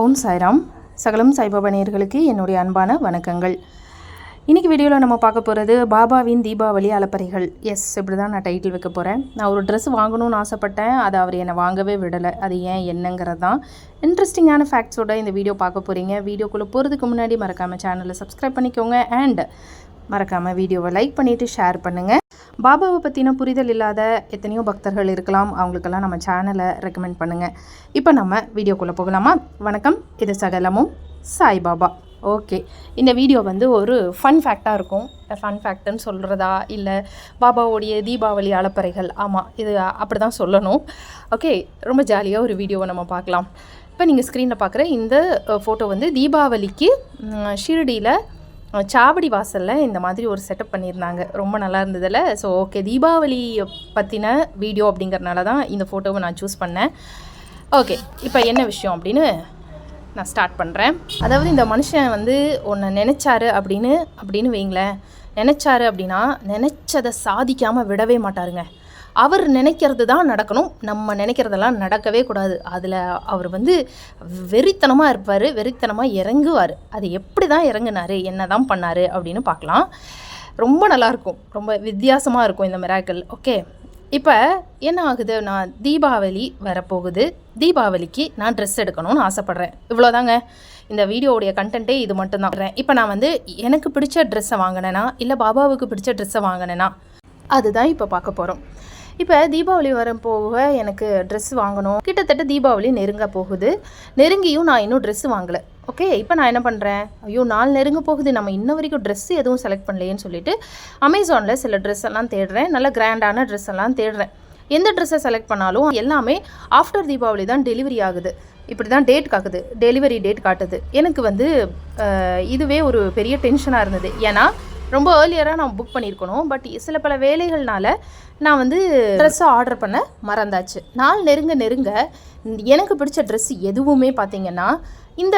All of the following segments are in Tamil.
ஓம் சாய்ராம். சகலம் சாய்பாபா நேயர்களுக்கு என்னுடைய அன்பான வணக்கங்கள். இன்றைக்கி வீடியோவில் நம்ம பார்க்க போகிறது பாபாவின் தீபாவளி அலப்பறைகள். எஸ் இப்படி தான் நான் டைட்டில் வைக்க போகிறேன் நான் ஒரு ட்ரெஸ் வாங்கணும்னு ஆசைப்பட்டேன். அதை அவர் என்னை வாங்கவே விடலை. அது ஏன் என்னங்கிறது தான். இன்ட்ரெஸ்டிங்கான ஃபேக்ட்ஸோட இந்த வீடியோ பார்க்க போகிறீங்க வீடியோக்குள்ளே போகிறதுக்கு முன்னாடி மறக்காமல் சேனலை சப்ஸ்கிரைப் பண்ணிக்கோங்க. அண்ட் மறக்காமல் வீடியோவை லைக் பண்ணிவிட்டு ஷேர் பண்ணுங்கள் பாபாவை பற்றின புரிதல் இல்லாத எத்தனையோ பக்தர்கள் இருக்கலாம். அவங்களுக்கெல்லாம் நம்ம சேனலை ரெக்கமெண்ட் பண்ணுங்கள் இப்போ நம்ம வீடியோக்குள்ளே போகலாமா? வணக்கம். இது சகலமும் சாய்பாபா ஓகே இந்த வீடியோ வந்து ஒரு ஃபன் ஃபேக்டாக இருக்கும். ஃபன் ஃபேக்ட்னு சொல்கிறதா இல்லை பாபாவுடைய தீபாவளி அலப்பறைகள்? ஆமாம் இது அப்படி தான் சொல்லணும். ஓகே ரொம்ப ஜாலியாக ஒரு வீடியோவை நம்ம பார்க்கலாம். இப்போ நீங்கள் ஸ்க்ரீனில் பார்க்குற இந்த ஃபோட்டோ வந்து தீபாவளிக்கு ஷிரடியில் சாவடி வாசலில் இந்த மாதிரி ஒரு செட்டப் பண்ணியிருந்தாங்க. ரொம்ப நல்லா இருந்ததில்ல ஸோ ஓகே தீபாவளி பற்றின வீடியோ அப்படிங்கறனால தான் இந்த ஃபோட்டோவை நான் சூஸ் பண்ணேன். ஓகே இப்போ என்ன விஷயம் அப்படின்னு நான் ஸ்டார்ட் பண்ணுறேன் அதாவது இந்த மனுஷன் வந்து ஒன்று நினச்சாரு அப்படின்னு அப்படின்னு வைங்களேன் நினச்சாரு அப்படின்னா நினச்சதை சாதிக்காமல் விடவே மாட்டாருங்க. அவர் நினைக்கிறது தான் நடக்கணும். நம்ம நினைக்கிறதெல்லாம் நடக்கவே கூடாது. அதில் அவர் வந்து வெறித்தனமாக இருப்பார் வெறித்தனமாக இறங்குவார். அது எப்படி தான் இறங்குனாரு என்ன தான் பண்ணார் அப்படின்னு பார்க்கலாம். ரொம்ப நல்லாயிருக்கும் ரொம்ப வித்தியாசமாக இருக்கும் இந்த மிராக்கள் ஓகே இப்போ என்ன ஆகுது? நான் தீபாவளி வரப்போகுது. தீபாவளிக்கு நான் ட்ரெஸ் எடுக்கணும்னு ஆசைப்பட்றேன். இவ்வளோதாங்க இந்த வீடியோவுடைய கண்டென்ட்டே இது மட்டும்தான். இப்போ நான் வந்து எனக்கு பிடிச்ச ட்ரெஸ்ஸை வாங்கினேனா இல்லை பாபாவுக்கு பிடிச்ச ட்ரெஸ்ஸை வாங்கினேனா அதுதான் இப்போ பார்க்க போகிறோம் இப்போ தீபாவளி வரம் போக எனக்கு ட்ரெஸ் வாங்கணும். கிட்டத்தட்ட தீபாவளி நெருங்க போகுது. நெருங்கியும் நான் இன்னும் ட்ரெஸ் வாங்கலை. ஓகே இப்போ நான் என்ன பண்ணுறேன் ஐயோ நாள் நெருங்க போகுது. நம்ம இன்ன வரைக்கும் ட்ரெஸ் எதுவும் செலக்ட் பண்ணலையேன்னு சொல்லிட்டு அமேசானில் சில ட்ரெஸ் எல்லாம் தேடுறேன். நல்ல கிராண்டான ட்ரெஸ் எல்லாம் தேடுறேன். எந்த ட்ரெஸ்ஸை செலக்ட் பண்ணாலும் எல்லாமே ஆஃப்டர் தீபாவளி தான் டெலிவரி ஆகுது. இப்படி தான் டேட் காக்குது. டெலிவரி டேட் காட்டுது. எனக்கு வந்து இதுவே ஒரு பெரிய டென்ஷனாக இருந்தது. ஏன்னா ரொம்ப ஏர்லியராக நான் புக் பண்ணியிருக்கணும். பட் சில பல வேலைகள்னால நான் வந்து ட்ரெஸ்ஸை ஆர்டர் பண்ண மறந்தாச்சு. நாள் நெருங்க நெருங்க எனக்கு பிடிச்ச ட்ரெஸ் எதுவுமே பார்த்திங்கன்னா இந்த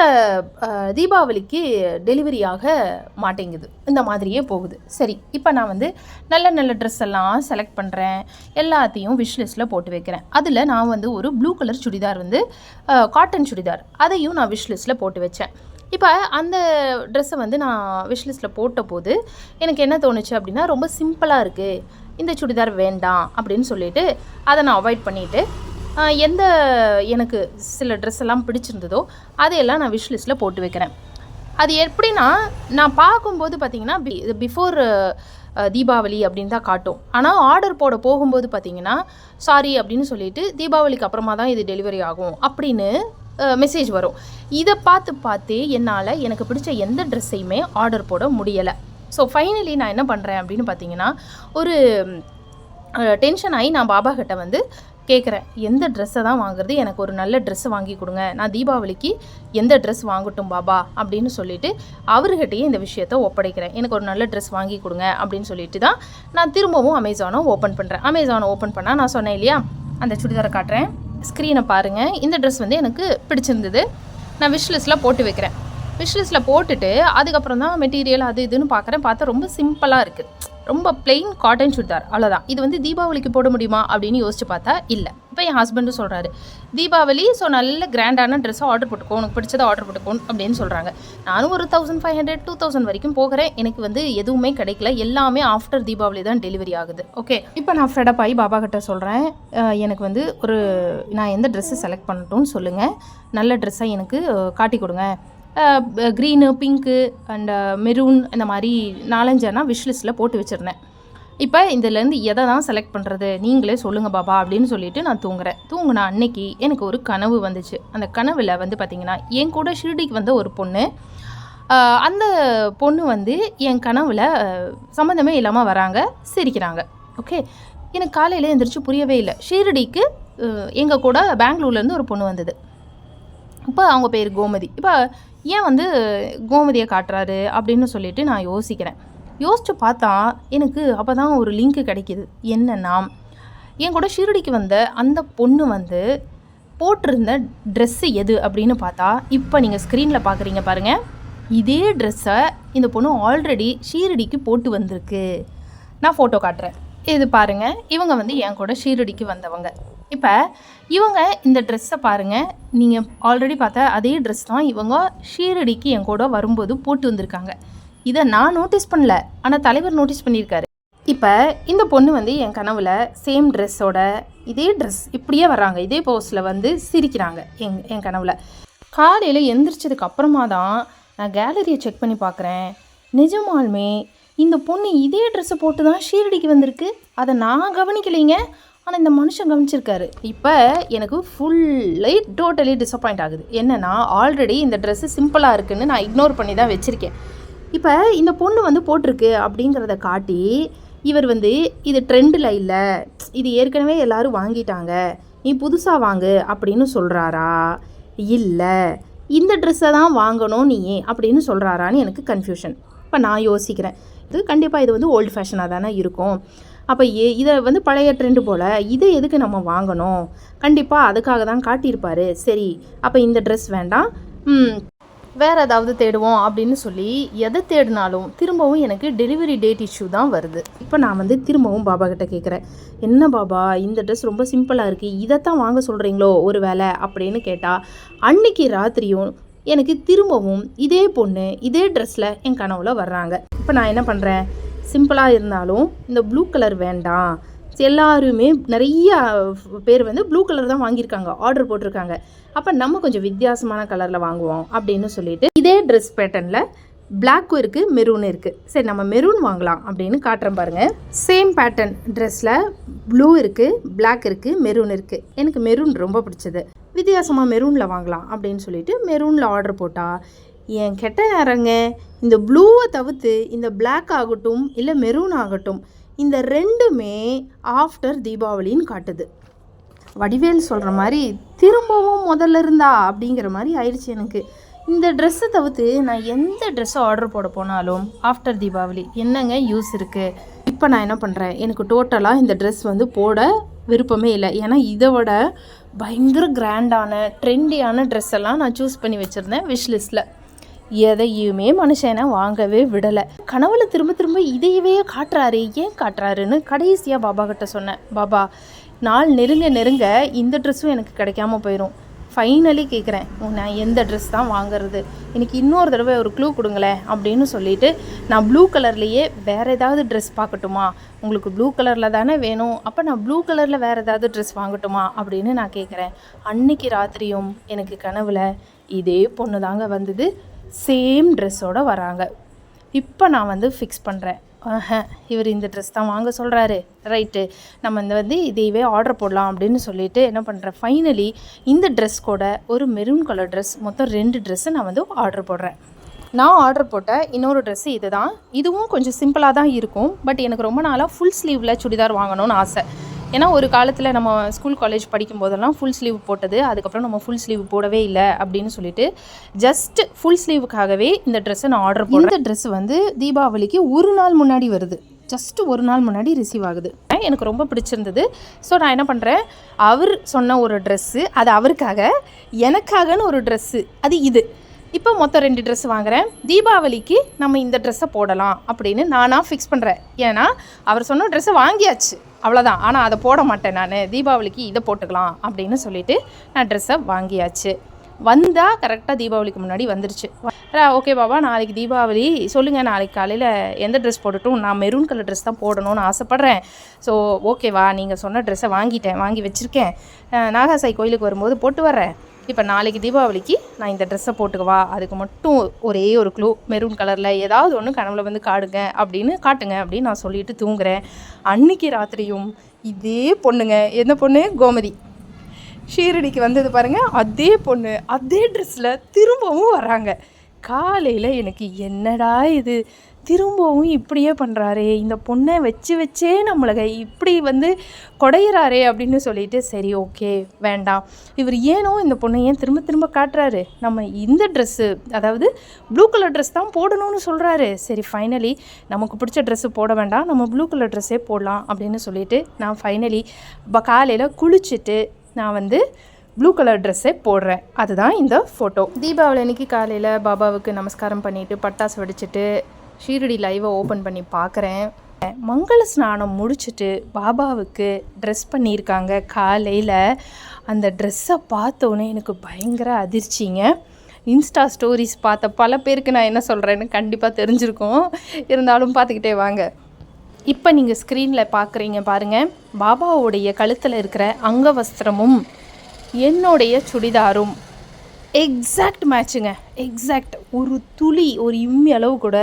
தீபாவளிக்கு டெலிவரி ஆக மாட்டேங்குது. இந்த மாதிரியே போகுது. சரி இப்போ நான் வந்து நல்ல நல்ல ட்ரெஸ் எல்லாம் செலக்ட் பண்ணுறேன் எல்லாத்தையும் விஷ்லிஸ்ட்டில் போட்டு வைக்கிறேன். அதில் நான் வந்து ஒரு ப்ளூ கலர் சுடிதார் வந்து காட்டன் சுடிதார். அதையும் நான் விஷ் லிஸ்ட்டில் போட்டு வச்சேன். இப்போ அந்த ட்ரெஸ்ஸை வந்து நான் விஷ்லிஸ்ட்டில் போட்ட போது எனக்கு என்ன தோணுச்சு அப்படின்னா ரொம்ப சிம்பிளாக இருக்குது இந்த சுடிதார் வேண்டாம் அப்படின்னு சொல்லிட்டு அதை நான் அவாய்ட் பண்ணிவிட்டு எந்த எனக்கு சில ட்ரெஸ் எல்லாம் பிடிச்சிருந்ததோ அதையெல்லாம் நான் விஷ்லிஸ்ட்டில் போட்டு வைக்கிறேன். அது எப்படின்னா நான் பார்க்கும்போது பார்த்தீங்கன்னா பிஃபோர் தீபாவளி அப்படின்னு தான் காட்டும். ஆனால் ஆர்டர் போட போகும்போது பார்த்தீங்கன்னா சாரி அப்படின்னு சொல்லிட்டு தீபாவளிக்கு அப்புறமா தான் இது டெலிவரி ஆகும் அப்படின்னு மெசேஜ் வரும். இதை பார்த்து பார்த்தே என்னால் எனக்கு பிடிச்ச எந்த ட்ரெஸ்ஸையுமே ஆர்டர் போட முடியலை. ஸோ ஃபைனலி நான் என்ன பண்ணுறேன் அப்படின்னு பார்த்தீங்கன்னா ஒரு டென்ஷன் ஆகி நான் பாபா கிட்ட வந்து கேட்குறேன் எந்த ட்ரெஸ்ஸை தான் வாங்குறது? எனக்கு ஒரு நல்ல ட்ரெஸ் வாங்கி கொடுங்க. நான் தீபாவளிக்கு எந்த ட்ரெஸ் வாங்கட்டும் பாபா அப்படின்னு சொல்லிட்டு அவர்கிட்டயே இந்த விஷயத்த ஒப்படைக்கிறேன். எனக்கு ஒரு நல்ல ட்ரெஸ் வாங்கி கொடுங்க அப்படின்னு சொல்லிட்டு தான் நான் திரும்பவும் அமேசானும் ஓப்பன் பண்ணுறேன் அமேசானை ஓப்பன் பண்ணால் நான் சொன்னேன் இல்லையா? அந்த சுடிதாரை காட்டுறேன். ஸ்க்ரீனை பாருங்கள் இந்த ட்ரெஸ் வந்து எனக்கு பிடிச்சிருந்தது. நான் விஷ்லிஸ்ட்டில் போட்டு வைக்கிறேன். விஷ்லிஸ்ட்டில் போட்டுட்டு அதுக்கப்புறம் தான் மெட்டீரியல் அது இதுன்னு பார்க்குறேன் பார்த்தா ரொம்ப சிம்பிளாக இருக்குது ரொம்ப பிளெயின் காட்டன் சுடிதார். அவ்வளோதான் இது வந்து தீபாவளிக்கு போட முடியுமா அப்படின்னு யோசிச்சு பார்த்தா இல்லை. இப்போ என் ஹஸ்பண்டும் சொல்கிறாரு தீபாவளி ஸோ நல்ல கிராண்டான ட்ரெஸ்ஸை ஆர்டர் போட்டுக்கோ உனக்கு பிடிச்சதை ஆர்டர் போட்டுக்கோ அப்படின்னு சொல்கிறாங்க நானும் ஒரு thousand five hundred two thousand வரைக்கும் போகிறேன். எனக்கு வந்து எதுவுமே கிடைக்கல. எல்லாமே ஆஃப்டர் தீபாவளி தான் டெலிவரி ஆகுது. ஓகே இப்போ நான் ஃப்ரெடப் ஆகி பாபா கிட்ட சொல்கிறேன் எனக்கு வந்து ஒரு நான் எந்த ட்ரெஸ்ஸை செலக்ட் பண்ணட்டும்னு சொல்லுங்கள் நல்ல ட்ரெஸ்ஸாக எனக்கு காட்டி கொடுங்க. க்ரீனு பிங்க்கு அண்ட் மெரூன் இந்த மாதிரி நாலஞ்சனா விஷ்லிஸ்ட்டில் போட்டு வச்சுருந்தேன். இப்போ இதுலேருந்து எதை தான் செலக்ட் பண்ணுறது நீங்களே சொல்லுங்கள் பாபா அப்படின்னு சொல்லிட்டு நான் தூங்குறேன். தூங்கின அன்னைக்கு எனக்கு ஒரு கனவு வந்துச்சு. அந்த கனவில் வந்து பார்த்திங்கன்னா என் கூட ஷிர்டிக்கு வந்த ஒரு பொண்ணு அந்த பொண்ணு வந்து என் கனவில் சம்மந்தமே இல்லாமல் வராங்க சிரிக்கிறாங்க. ஓகே எனக்கு காலையில் எந்திரிச்சு புரியவே இல்லை. ஷீரடிக்கு எங்கள் கூட பெங்களூர்லேருந்து ஒரு பொண்ணு வந்தது. இப்போ அவங்க பேர் கோமதி. இப்போ ஏன் வந்து கோமதியை காட்டுறாரு அப்படின்னு சொல்லிட்டு நான் யோசிக்கிறேன். யோசிச்சு பார்த்தா எனக்கு அப்போ தான் ஒரு லிங்க் கிடைக்கிது. என்னென்னா என் கூட ஷீரடிக்கு வந்த அந்த பொண்ணு வந்து போட்டிருந்த ட்ரெஸ்ஸு எது அப்படின்னு பார்த்தா இப்போ நீங்கள் ஸ்க்ரீனில் பார்க்குறீங்க பாருங்கள் இதே ட்ரெஸ்ஸை இந்த பொண்ணு ஆல்ரெடி ஷீரடிக்கு போட்டு வந்திருக்கு. நான் ஃபோட்டோ காட்டுறேன். இது பாருங்கள் இவங்க வந்து என் கூட ஷீரடிக்கு வந்தவங்க. இப்போ இவங்க இந்த ட்ரெஸ்ஸை பாருங்கள் நீங்கள் ஆல்ரெடி பார்த்த அதே ட்ரெஸ் தான் இவங்க ஷீரடிக்கு என் கூட வரும்போது போட்டு வந்திருக்காங்க. இதை நான் நோட்டீஸ் பண்ணல. ஆனால் தலைவர் நோட்டீஸ் பண்ணியிருக்காரு இப்போ இந்த பொண்ணு வந்து என் கனவில் சேம் ட்ரெஸ்ஸோட இதே ட்ரெஸ் இப்படியே வர்றாங்க. இதே போஸில் வந்து சிரிக்கிறாங்க எங் என் கனவில். காலையில் எந்திரிச்சதுக்கு அப்புறமா தான் நான் கேலரியை செக் பண்ணி பார்க்குறேன் நிஜமாலுமே இந்த பொண்ணு இதே ட்ரெஸ்ஸை போட்டு தான் ஷீரடிக்கு வந்திருக்கு. அதை நான் கவனிக்கலைங்க. ஆனால் இந்த மனுஷன் கவனிச்சிருக்காரு. இப்போ எனக்கு ஃபுல்லி டோட்டலி டிசப்பாயிண்ட் ஆகுது. என்னென்னா ஆல்ரெடி இந்த ட்ரெஸ்ஸு சிம்பிளாக இருக்குதுன்னு நான் இக்னோர் பண்ணி தான் வச்சுருக்கேன். இப்போ இந்த பொண்ணு வந்து போட்டிருக்கு அப்படிங்கிறத காட்டி இவர் வந்து இது ட்ரெண்டில் இல்லை இது ஏற்கனவே எல்லோரும் வாங்கிட்டாங்க நீ புதுசாக வாங்கு அப்படின்னு சொல்கிறாரா இல்லை இந்த ட்ரெஸ்ஸை தான் வாங்கணும் நீ அப்படின்னு சொல்கிறாரான்னு எனக்கு கன்ஃபியூஷன் இப்போ நான் யோசிக்கிறேன். இது கண்டிப்பாக இது வந்து ஓல்டு ஃபேஷனாக தானே இருக்கும். அப்போ ஏ இதை வந்து பழைய ட்ரெண்டு போல் இதை எதுக்கு நம்ம வாங்கணும்? கண்டிப்பாக அதுக்காக தான் காட்டியிருப்பார். சரி அப்போ இந்த ட்ரெஸ் வேண்டாம். ம், வேற ஏதாவது தேடுவோம் அப்படின்னு சொல்லி எதை தேடினாலும் திரும்பவும் எனக்கு டெலிவரி டேட் இஷ்யூ தான் வருது. இப்போ நான் வந்து திரும்பவும் பாபா கிட்ட கேட்குறேன் என்ன பாபா இந்த ட்ரெஸ் ரொம்ப சிம்பிளாக இருக்குது இதைத்தான் வாங்க சொல்கிறீங்களோ ஒரு வேலை அப்படின்னு கேட்டால் அன்னைக்கு ராத்திரியும் எனக்கு திரும்பவும் இதே பொண்ணு இதே ட்ரெஸ்ஸில் என் கனவுல வர்றாங்க. இப்போ நான் என்ன பண்ணுறேன் சிம்பிளாக இருந்தாலும் இந்த ப்ளூ கலர் வேண்டாம். எல்லாருமே நிறைய பேர் வந்து ப்ளூ கலர் தான் வாங்கியிருக்காங்க ஆர்டர் போட்டிருக்காங்க. அப்போ நம்ம கொஞ்சம் வித்தியாசமான கலரில் வாங்குவோம் அப்படின்னு சொல்லிட்டு இதே ட்ரெஸ் பேட்டர்னில் பிளாக்கும் இருக்குது மெரூனும் இருக்குது சரி நம்ம மெரூன் வாங்கலாம் அப்படின்னு காட்டுறேன் பாருங்கள் சேம் பேட்டர்ன் ட்ரெஸ்ஸில் ப்ளூ இருக்குது பிளாக் இருக்குது மெரூன் இருக்குது எனக்கு மெரூன் ரொம்ப பிடிச்சது. வித்தியாசமாக மெரூனில் வாங்கலாம் அப்படின்னு சொல்லிட்டு மெரூனில் ஆர்டர் போட்டால் என் கெட்ட நேரங்க? இந்த ப்ளூவை தவிர்த்து இந்த பிளாக் ஆகட்டும் இல்லை மெரூன் ஆகட்டும் இந்த ரெண்டுமே ஆஃப்டர் தீபாவளின்னு காட்டுது. வடிவேல் சொல்கிற மாதிரி திரும்பவும் முதல்ல இருந்தா அப்படிங்கிற மாதிரி ஆயிடுச்சு எனக்கு. இந்த ட்ரெஸ்ஸை தவிர்த்து நான் எந்த ட்ரெஸ்ஸை ஆர்டர் போட போனாலும் ஆஃப்டர் தீபாவளி என்னங்க யூஸ் இருக்குது இப்போ நான் என்ன பண்ணுறேன் எனக்கு டோட்டலாக இந்த ட்ரெஸ் வந்து போட விருப்பமே இல்லை. ஏன்னா இதை விட பயங்கர கிராண்டான ட்ரெண்டியான ட்ரெஸ் எல்லாம் நான் சூஸ் பண்ணி வச்சுருந்தேன் விஷ் லிஸ்ட்டில் எதையுமே மனுஷனை வாங்கவே விடலை. கனவுல திரும்ப திரும்ப இதையவே காட்டுறாரு ஏன் காட்டுறாருன்னு கடைசியாக பாபா கிட்ட சொன்னேன். பாபா நாள் நெருங்க நெருங்க இந்த ட்ரெஸ்ஸும் எனக்கு கிடைக்காம போயிடும் ஃபைனலி கேட்குறேன் நான் எந்த ட்ரெஸ் தான் வாங்குறது? எனக்கு இன்னொரு தடவை ஒரு க்ளூ கொடுங்களேன் அப்படின்னு சொல்லிட்டு நான் ப்ளூ கலர்லேயே வேறு ஏதாவது ட்ரெஸ் பார்க்கட்டுமா? உங்களுக்கு ப்ளூ கலரில் தானே வேணும். அப்போ நான் ப்ளூ கலரில் வேறு ஏதாவது ட்ரெஸ் வாங்கட்டுமா? அப்படின்னு நான் கேட்குறேன் அன்னைக்கு ராத்திரியும் எனக்கு கனவில் இதே பொண்ணு தாங்க வந்தது. சேம் ட்ரெஸ்ஸோட வராங்க. இப்போ நான் வந்து ஃபிக்ஸ் பண்ணுறேன் இவர் இந்த ட்ரெஸ் தான் வாங்க சொல்கிறாரு ரைட்டு நம்ம இந்த வந்து இதையவே ஆர்டர் போடலாம் அப்படின்னு சொல்லிட்டு என்ன பண்ணுறேன் ஃபைனலி இந்த ட்ரெஸ் கூட ஒரு மெரூன் கலர் ட்ரெஸ் மொத்தம் ரெண்டு ட்ரெஸ்ஸை நான் வந்து ஆர்டர் போடுறேன். நான் ஆர்டர் போட்ட இன்னொரு ட்ரெஸ்ஸு இது தான் இதுவும் கொஞ்சம் சிம்பிளாக தான் இருக்கும். பட் எனக்கு ரொம்ப நாளாக ஃபுல் ஸ்லீவில் சுடிதார் வாங்கணும்னு ஆசை. ஏன்னா ஒரு காலத்தில் நம்ம ஸ்கூல் காலேஜ் படிக்கும் போதெல்லாம் ஃபுல் ஸ்லீவ் போட்டது அதுக்கப்புறம் நம்ம ஃபுல் ஸ்லீவ் போடவே இல்லை அப்படின்னு சொல்லிட்டு ஜஸ்ட் ஃபுல் ஸ்லீவுக்காகவே இந்த ட்ரெஸ்ஸை நான் ஆர்டர் போடுறேன். இந்த ட்ரெஸ் வந்து தீபாவளிக்கு ஒரு நாள் முன்னாடி வருது. ஜஸ்ட் ஒரு நாள் முன்னாடி ரிசீவ் ஆகுது. எனக்கு ரொம்ப பிடிச்சிருந்தது. ஸோ நான் என்ன பண்ணுறேன் அவர் சொன்ன ஒரு ட்ரெஸ்ஸு அது அவருக்காக எனக்காகன்னு ஒரு ட்ரெஸ்ஸு அது இது. இப்போ மொத்தம் ரெண்டு ட்ரெஸ் வாங்குறேன். தீபாவளிக்கு நம்ம இந்த ட்ரெஸ்ஸை போடலாம் அப்படின்னு நானாக ஃபிக்ஸ் பண்ணுறேன் ஏன்னா அவர் சொன்ன ட்ரெஸ்ஸை வாங்கியாச்சு. அவ்வளோதான் ஆனால் அதை போட மாட்டேன் நான். தீபாவளிக்கு இதை போட்டுக்கலாம் அப்படின்னு சொல்லிட்டு நான் ட்ரெஸ்ஸை வாங்கியாச்சு. வந்தால் கரெக்டாக தீபாவளிக்கு முன்னாடி வந்துருச்சு. ஓகே பாபா நாளைக்கு தீபாவளி. சொல்லுங்கள் நாளைக்கு காலையில் எந்த ட்ரெஸ் போட்டுட்டும்? நான் மெரூன் கலர் ட்ரெஸ் தான் போடணும்னு ஆசைப்பட்றேன். ஸோ ஓகேவா நீங்கள் சொன்ன ட்ரெஸ்ஸை வாங்கிட்டேன். வாங்கி வச்சுருக்கேன். நாகாசாய் கோயிலுக்கு வரும்போது போட்டு வர்றேன். இப்போ நாளைக்கு தீபாவளிக்கு நான் இந்த ட்ரெஸ்ஸை போட்டுக்கவா அதுக்கு மட்டும் ஒரே ஒரு க்ளூ மெரூன் கலரில் ஏதாவது ஒன்று கனவுல வந்து காடுங்க அப்படின்னு காட்டுங்க அப்படின்னு நான் சொல்லிட்டு தூங்குறேன். அன்னைக்கு ராத்திரியும் இதே பொண்ணுங்க. என்ன பொண்ணு? கோமதி. ஷீரடிக்கு வந்தது பாருங்கள் அதே பொண்ணு அதே ட்ரெஸ்ஸில் திரும்பவும் வராங்க காலையில் எனக்கு என்னடா இது? திரும்பவும் இப்படியே பண்ணுறாரே இந்த பொண்ணை வச்சு வச்சே நம்மளை இப்படி வந்து குடையிறாரே அப்படின்னு சொல்லிட்டு சரி ஓகே வேண்டாம். இவர் ஏனோ இந்த பொண்ணை ஏன் திரும்ப திரும்ப காட்டுறாரு? நம்ம இந்த ட்ரெஸ்ஸு அதாவது ப்ளூ கலர் ட்ரெஸ் தான் போடணும்னு சொல்கிறாரு சரி ஃபைனலி நமக்கு பிடிச்ச ட்ரெஸ்ஸு போட வேண்டாம் நம்ம ப்ளூ கலர் ட்ரெஸ்ஸே போடலாம் அப்படின்னு சொல்லிட்டு நான் ஃபைனலி காலையில் குளிச்சுட்டு நான் வந்து ப்ளூ கலர் ட்ரெஸ்ஸே போடுறேன். அதுதான் இந்த ஃபோட்டோ தீபாவளி அன்னைக்கு காலையில் பாபாவுக்கு நமஸ்காரம் பண்ணிவிட்டு பட்டாசு வெடிச்சிட்டு ஷீரடி லைவை ஓப்பன் பண்ணி பார்க்குறேன் மங்கள ஸ்நானம் முடிச்சுட்டு பாபாவுக்கு ட்ரெஸ் பண்ணியிருக்காங்க காலையில். அந்த ட்ரெஸ்ஸை பார்த்தோன்னே எனக்கு பயங்கர அதிர்ச்சிங்க. இன்ஸ்டா ஸ்டோரிஸ் பார்த்த பல பேருக்கு நான் என்ன சொல்கிறேன்னு கண்டிப்பாக தெரிஞ்சிருக்கோம். இருந்தாலும் பார்த்துக்கிட்டே வாங்க. இப்போ நீங்கள் ஸ்க்ரீனில் பார்க்குறீங்க பாருங்கள் பாபாவுடைய கழுத்தில் இருக்கிற அங்கவஸ்திரமும் என்னுடைய சுடிதாரும் எக்ஸாக்ட் மேட்சுங்க எக்ஸாக்ட் ஒரு துளி ஒரு இம்மி அளவு கூட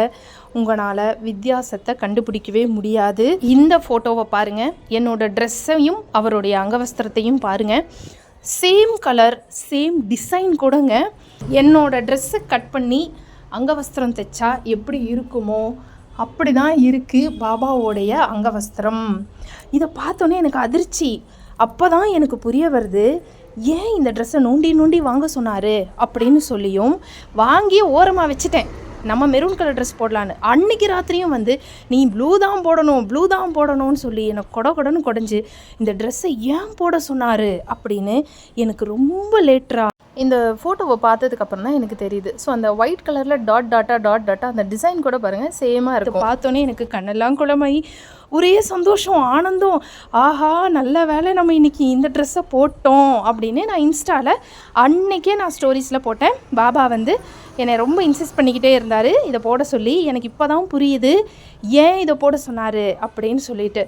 உங்களால் வித்தியாசத்தை கண்டுபிடிக்கவே முடியாது. இந்த ஃபோட்டோவை பாருங்கள் என்னோடய ட்ரெஸ்ஸையும் அவருடைய அங்கவஸ்திரத்தையும் பாருங்கள் சேம் கலர் சேம் டிசைன் கூடங்க. என்னோடய ட்ரெஸ்ஸை கட் பண்ணி அங்கவஸ்திரம் தைச்சா எப்படி இருக்குமோ அப்படி தான் இருக்குது பாபாவோடைய அங்கவஸ்திரம். இதை பார்த்தோன்னே எனக்கு அதிர்ச்சி. அப்போ தான் எனக்கு புரிய வருது ஏன் இந்த ட்ரெஸ்ஸை நோண்டி நோண்டி வாங்க சொன்னார்? அப்படின்னு சொல்லியும் வாங்கி ஓரமாக வச்சுட்டேன். நம்ம மெரூன் கலர் ட்ரெஸ் போடலான்னு. அன்னைக்கு ராத்திரியும் வந்து நீ ப்ளூ தான் போடணும் ப்ளூ தான் போடணும்னு சொல்லி எனக்கு கொட கொடன்னு கொடைஞ்சு இந்த ட்ரெஸ்ஸை ஏன் போட சொன்னார்? அப்படின்னு எனக்கு ரொம்ப லேட்டராக இந்த ஃபோட்டோவை பார்த்ததுக்கப்புறம் தான் எனக்கு தெரியுது. ஸோ அந்த ஒயிட் கலரில் டாட் டாட்டா டாட் டாட்டா அந்த டிசைன் கூட பாருங்கள் சேமாக இருக்குது பார்த்தோன்னே எனக்கு கண்ணெல்லாம் குளமாயி ஒரே சந்தோஷம் ஆனந்தம். ஆஹா நல்ல வேலை நம்ம இன்னைக்கு இந்த ட்ரெஸ்ஸை போட்டோம் அப்படின்னு நான் இன்ஸ்டாவில் அன்னைக்கே நான் ஸ்டோரிஸில் போட்டேன். பாபா வந்து என்னை ரொம்ப இன்சிஸ்ட் பண்ணிக்கிட்டே இருந்தார். இதை போட சொல்லி எனக்கு இப்போ தான் புரியுது. ஏன் இதை போட சொன்னார் அப்படின்னு சொல்லிட்டு.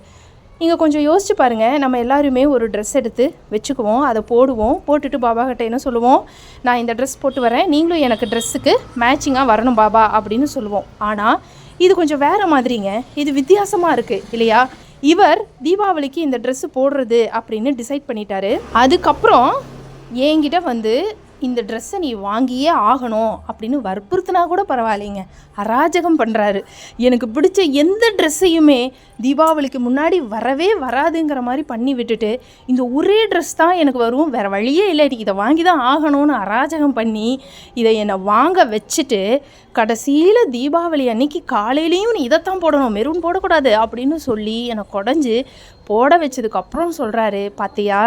நீங்கள் கொஞ்சம் யோசிச்சு பாருங்கள் நம்ம எல்லாருமே ஒரு ட்ரெஸ் எடுத்து வச்சுக்குவோம். அதை போடுவோம். போட்டுட்டு பாபா கிட்ட என்ன சொல்லுவோம்? நான் இந்த ட்ரெஸ் போட்டு வரேன். நீங்களும் எனக்கு ட்ரெஸ்ஸுக்கு மேட்சிங்காக வரணும் பாபா அப்படின்னு சொல்லுவோம். ஆனால் இது கொஞ்சம் வேறு மாதிரிங்க. இது வித்தியாசமாக இருக்குது இல்லையா? இவர் தீபாவளிக்கு இந்த ட்ரெஸ்ஸு போடுறது அப்படின்னு டிசைட் பண்ணிட்டாரு. அதுக்கப்புறம் என்கிட்ட வந்து இந்த ட்ரெஸ்ஸை நீ வாங்கியே ஆகணும் அப்படின்னு வற்புறுத்தினா கூட பரவாயில்லைங்க. அராஜகம் பண்ணுறாரு எனக்கு பிடிச்ச எந்த ட்ரெஸ்ஸையுமே தீபாவளிக்கு முன்னாடி வரவே வராதுங்கிற மாதிரி பண்ணி விட்டுட்டு இந்த ஒரே ட்ரெஸ் தான் எனக்கு வரும் வேறு வழியே இல்லை. இதை வாங்கி தான் ஆகணும்னு அராஜகம் பண்ணி இதை என்னை வாங்க வச்சுட்டு கடைசியில் தீபாவளி அன்னைக்கு காலையிலையும் நீ இதைத்தான் போடணும் மெரூன் போடக்கூடாது அப்படின்னு சொல்லி என்னை குடஞ்சி போட வச்சதுக்கப்புறம் சொல்கிறாரு பார்த்தியா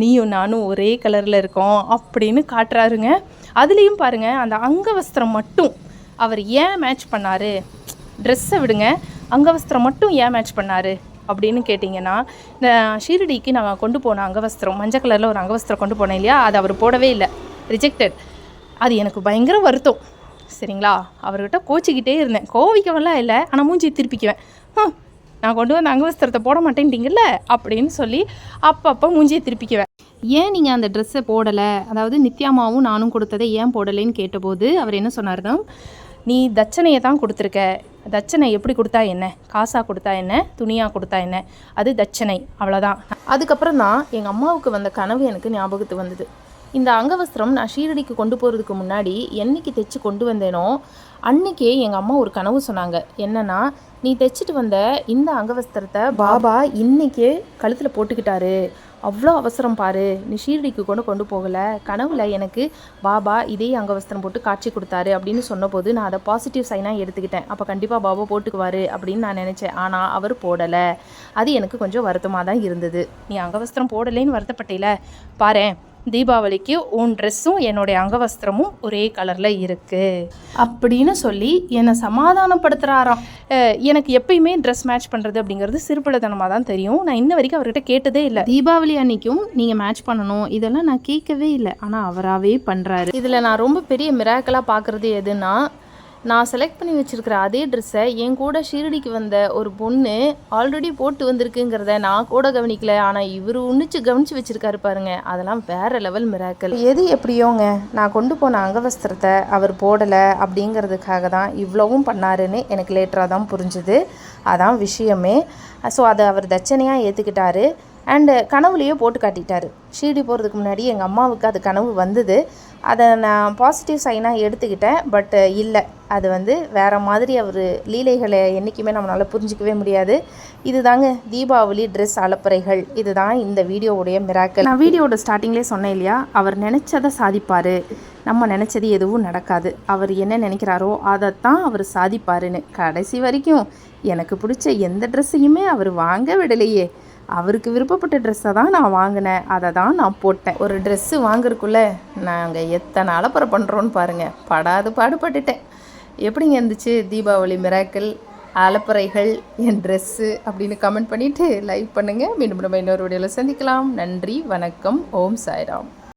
நீயும் நானும் ஒரே கலரில் இருக்கோம் அப்படின்னு காட்டுறாருங்க. அதுலேயும் பாருங்கள் அந்த அங்கவஸ்திரம் மட்டும் அவர் ஏன் மேட்ச் பண்ணார்? ட்ரெஸ்ஸை விடுங்க அங்கவஸ்திரம் மட்டும் ஏன் மேட்ச் பண்ணார்? அப்படின்னு கேட்டிங்கன்னா இந்த ஷீரடிக்கு நான் கொண்டு போன அங்கவஸ்திரம் மஞ்சள் கலரில் ஒரு அங்கவஸ்திரம் கொண்டு போனேன் இல்லையா? அது அவர் போடவே இல்லை. ரிஜெக்டட் அது எனக்கு பயங்கர வருத்தம். சரிங்களா? அவர்கிட்ட கோச்சிக்கிட்டே இருந்தேன். கோவிக்கவெல்லாம் இல்லை ஆனால் மூஞ்சி திருப்பிக்குவேன். நான் கொண்டு வந்த அங்கவஸ்திரத்தை போட மாட்டேன்ட்டீங்கல்ல? அப்படின்னு சொல்லி அப்பப்போ மூஞ்சியை திருப்பிக்குவேன். ஏன் நீங்கள் அந்த ட்ரெஸ்ஸை போடலை? அதாவது நித்யாமாவும் நானும் கொடுத்ததை ஏன் போடலைன்னு கேட்டபோது அவர் என்ன சொன்னார்னா நீ தட்சணையை தான் கொடுத்துருக்க. தட்சணை எப்படி கொடுத்தா என்ன? காசாக கொடுத்தா என்ன? துணியாக கொடுத்தா என்ன? அது தட்சணை. அவ்வளோதான் அதுக்கப்புறம் தான் எங்கள் அம்மாவுக்கு வந்த கனவு எனக்கு ஞாபகத்துக்கு வந்தது. இந்த அங்கவஸ்திரம் நான் ஷீரடிக்கு கொண்டு போகிறதுக்கு முன்னாடி என்னைக்கு தைச்சு கொண்டு வந்தேனோ அன்னைக்கே எங்கள் அம்மா ஒரு கனவு சொன்னாங்க. என்னென்னா நீ தைச்சிட்டு வந்த இந்த அங்கவஸ்திரத்தை பாபா இன்றைக்கே கழுத்தில் போட்டுக்கிட்டாரு. அவ்வளோ அவசரம் பாரு. நீ ஷீரடிக்கு கொண்டு கொண்டு போகலை. கனவுல எனக்கு பாபா இதே அங்கவஸ்திரம் போட்டு காட்சி கொடுத்தாரு அப்படின்னு சொன்னபோது நான் அதை பாசிட்டிவ் சைனாக எடுத்துக்கிட்டேன். அப்போ கண்டிப்பாக பாபா போட்டுக்குவாரு அப்படின்னு நான் நினச்சேன். ஆனால் அவர் போடலை. அது எனக்கு கொஞ்சம் வருத்தமாக தான் இருந்தது. நீ அங்கவஸ்திரம் போடலைன்னு வருத்தப்பட்டேல. பாரு தீபாவளிக்கு உன் ட்ரெஸ்ஸும் என்னுடைய அங்கவஸ்திரமும் ஒரே கலரில் இருக்குது அப்படின்னு சொல்லி என்னை சமாதானப்படுத்துகிறாராம் எனக்கு எப்பயுமே ட்ரெஸ் மேட்ச் பண்ணுறது அப்படிங்கிறது சிறுபிள்ளைத்தனமாக தான் தெரியும். நான் இன்ன வரைக்கும் அவர்கிட்ட கேட்டதே இல்லை. தீபாவளி அன்னைக்கும் நீங்கள் மேட்ச் பண்ணணும். இதெல்லாம் நான் கேட்கவே இல்லை. ஆனால் அவராகவே பண்ணுறாரு இதில் நான் ரொம்ப பெரிய மிராக்கலாக பார்க்குறது எதுன்னா நான் செலக்ட் பண்ணி வச்சுருக்கிற அதே ட்ரெஸ்ஸை என் கூட ஷீரடிக்கு வந்த ஒரு பொண்ணு ஆல்ரெடி போட்டு வந்திருக்குங்கிறத நான் கூட கவனிக்கல. ஆனால் இவர் உன்னிச்சு கவனித்து வச்சுருக்காரு பாருங்க. அதெல்லாம் வேற லெவல் மிராக்கல் எது எப்படியோங்க? நான் கொண்டு போன அங்கவஸ்திரத்தை அவர் போடலை அப்படிங்கிறதுக்காக தான் இவ்வளவும் பண்ணாருன்னு எனக்கு லேட்டராக தான் புரிஞ்சுது. அதான் விஷயமே. ஸோ அதை அவர் தச்சனையாக ஏற்றுக்கிட்டாரு அண்டு கனவுலேயே போட்டு காட்டிட்டாரு. ஷீரடி போகிறதுக்கு முன்னாடி எங்கள் அம்மாவுக்கு அது கனவு வந்தது. அதை நான் பாசிட்டிவ் சைனாக எடுத்துக்கிட்டேன் பட் இல்லை. அது வந்து வேறு மாதிரி அவர் லீலைகளை என்றைக்குமே நம்மளால் புரிஞ்சிக்கவே முடியாது. இதுதாங்க தீபாவளி ட்ரெஸ் அலப்பறைகள். இதுதான் இந்த வீடியோவுடைய மிராக்கல் நான் வீடியோட ஸ்டார்டிங்லேயே சொன்னேன் இல்லையா? அவர் நினச்சதை சாதிப்பார். நம்ம நினச்சது எதுவும் நடக்காது. அவர் என்ன நினைக்கிறாரோ அதைத்தான் அவர் சாதிப்பாருன்னு கடைசி வரைக்கும் எனக்கு பிடிச்ச எந்த ட்ரெஸ்ஸையுமே அவர் வாங்க விடலையே. அவருக்கு விருப்பப்பட்ட ட்ரெஸ்ஸை தான் நான் வாங்கினேன். அதை தான் நான் போட்டேன். ஒரு ட்ரெஸ்ஸு வாங்குறதுக்குள்ளே நாங்கள் எத்தனை அலப்பறை பண்ணுறோன்னு பாருங்கள் படாது பாடுபட்டுட்டேன். எப்படிங்க இருந்துச்சு? தீபாவளி மிராக்கிள் அலப்பறைகள் என் ட்ரெஸ்ஸு அப்படின்னு கமெண்ட் பண்ணிவிட்டு லைக் பண்ணுங்கள் மீண்டும் நம்ம இன்னொரு வீடியோவில் சந்திக்கலாம். நன்றி வணக்கம். ஓம் சாய்ராம்.